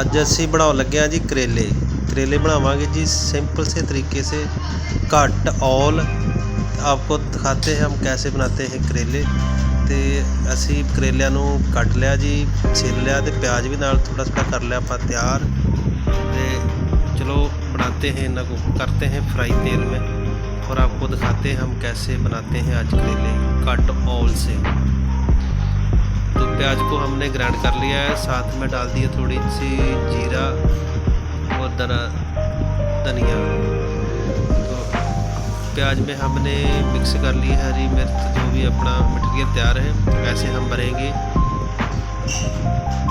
ਅੱਜ ਅਸੀਂ ਬਣਾਉਣ ਲੱਗੇ ਹਾਂ ਜੀ ਕਰੇਲੇ ਕਰੇਲੇ ਬਣਾਵਾਂਗੇ जी सिंपल से तरीके से घट ऑल आपको दिखाते हैं हम कैसे बनाते हैं ਕਰੇਲੇ ਤੇ ਅਸੀਂ ਕਰੇਲਿਆਂ ਨੂੰ ਕੱਟ ਲਿਆ ਜੀ ਛਿੱਲ ਲਿਆ ਤੇ ਪਿਆਜ਼ ਵੀ ਨਾਲ ਥੋੜਾ ਥੋੜਾ ਕਰ ਲਿਆ ਆਪਾਂ ਤਿਆਰ ਤੇ चलो बनाते हैं इन्हें को करते हैं फ्राई तेल में और आपको दिखाते हैं हम कैसे बनाते हैं आज करेले कट ऑल से तो प्याज को हमने ग्राइंड कर लिया है। साथ में डाल दिया थोड़ी सी जीरा और दरा धनिया। तो प्याज में हमने मिक्स कर ली है हरी मिर्च, जो भी अपना मटेरियल तैयार है, ऐसे हम भरेंगे।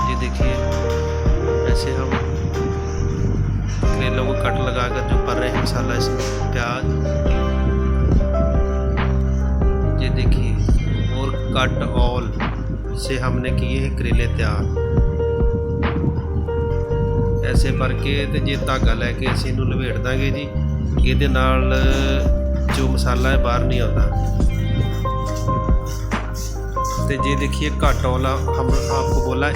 ये देखिए, ऐसे हम करेलों को कट लगा कर जो भर रहे हैं मसाला, इसमें प्याज। ये देखिए, और कट ऑल से हमने किए हैं करेले तैयार ਐਸੇ ਭਰ ਕੇ ਤੇ ਜੇ ਧਾਗਾ ਲੈ ਕੇ ਅਸੀਂ ਇਹਨੂੰ ਲਵੇੜ ਦਾਂਗੇ ਜੀ ਇਹਦੇ ਨਾਲ ਜੋ ਮਸਾਲਾ ਹੈ ਬਾਹਰ ਨਹੀਂ ਆਉਂਦਾ ਤੇ ਜੇ ਦੇਖੀਏ ਘੱਟ ਔਲਾ ਹਮ ਆਪਕੋ ਬੋਲਾ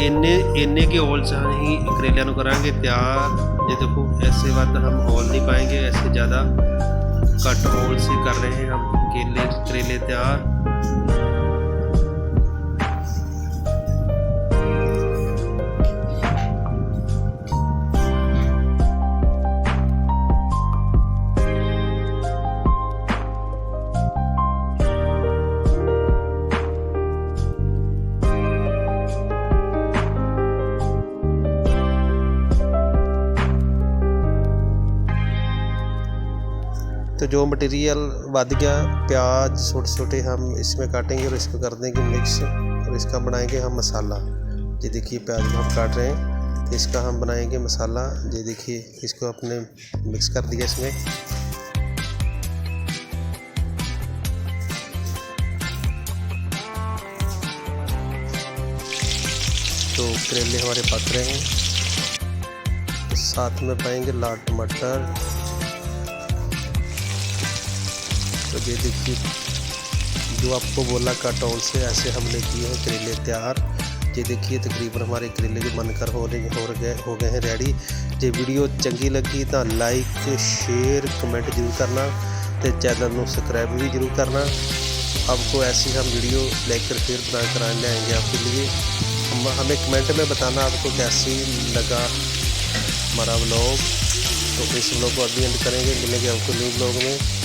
ਇੰਨੇ ਇੰਨੇ ਕੇ ਔਲ ਚ ਹੀ ਕਰੇਲਿਆਂ ਨੂੰ ਕਰਾਂਗੇ ਤਿਆਰ ये देखो ऐसे बात हम ऑल नहीं पाएंगे ऐसे ज़्यादा कट ऑल से कर रहे हैं हम केले करेले तैयार तो जो मटेरियल बद गया, प्याज छोटे छोटे हम इसमें काटेंगे और इसको कर देंगे मिक्स और इसका बनाएँगे हम मसाला। ये देखिए प्याज को हम काट रहे हैं तो इसका हम बनाएँगे मसाला। ये देखिए, इसको अपने मिक्स कर दिया इसमें। तो करेले हमारे पक रहे हैं। साथ में पाएँगे लाल टमाटर। तो ये देखिए। जो आपको बोला काटौन से ऐसे हमने किए हैं करेले तैयार। ये देखिए, तकरीबन हमारे करेले जो बनकर हो रहे हो गए हो गए हैं रेडी जे वीडियो चंगी लगी तो लाइक शेयर कमेंट ज़रूर करना तो चैनल में सब्सक्राइब भी ज़रूर करना। आपको ऐसी हम वीडियो लेकर फिर बना करा लाएँगे आपके लिए। हम हमें कमेंट में बताना आपको कैसी लगा हमारा ब्लॉग तो इस ब्लॉग को अभी एंड करेंगे। मिलेंगे आपको न्यू ब्लॉग में।